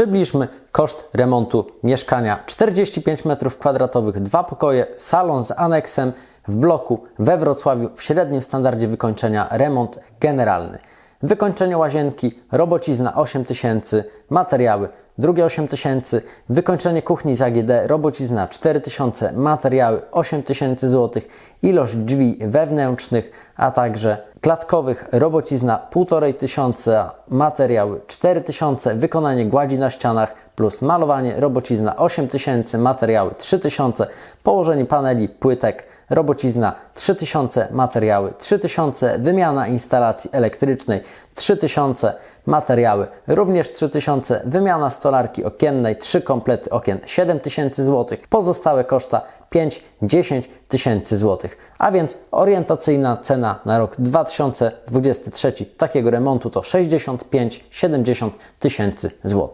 Przybliżmy koszt remontu mieszkania 45 m2, dwa pokoje, salon z aneksem w bloku we Wrocławiu w średnim standardzie wykończenia remont generalny. Wykończenie łazienki, robocizna 8000, materiały drugie 8000, wykończenie kuchni z AGD, robocizna 4000, materiały 8000 zł, ilość drzwi wewnętrznych, a także klatkowych, robocizna 1500, materiały 4000, wykonanie gładzi na ścianach plus malowanie, robocizna 8000, materiały 3000, położenie paneli, płytek, robocizna 3000, materiały 3000, wymiana instalacji elektrycznej 3000, materiały również 3000, wymiana stolarki okiennej, 3 komplety okien 7000 zł, pozostałe koszta 5-10 tysięcy złotych. A więc orientacyjna cena na rok 2023 takiego remontu to 65-70 tysięcy złotych.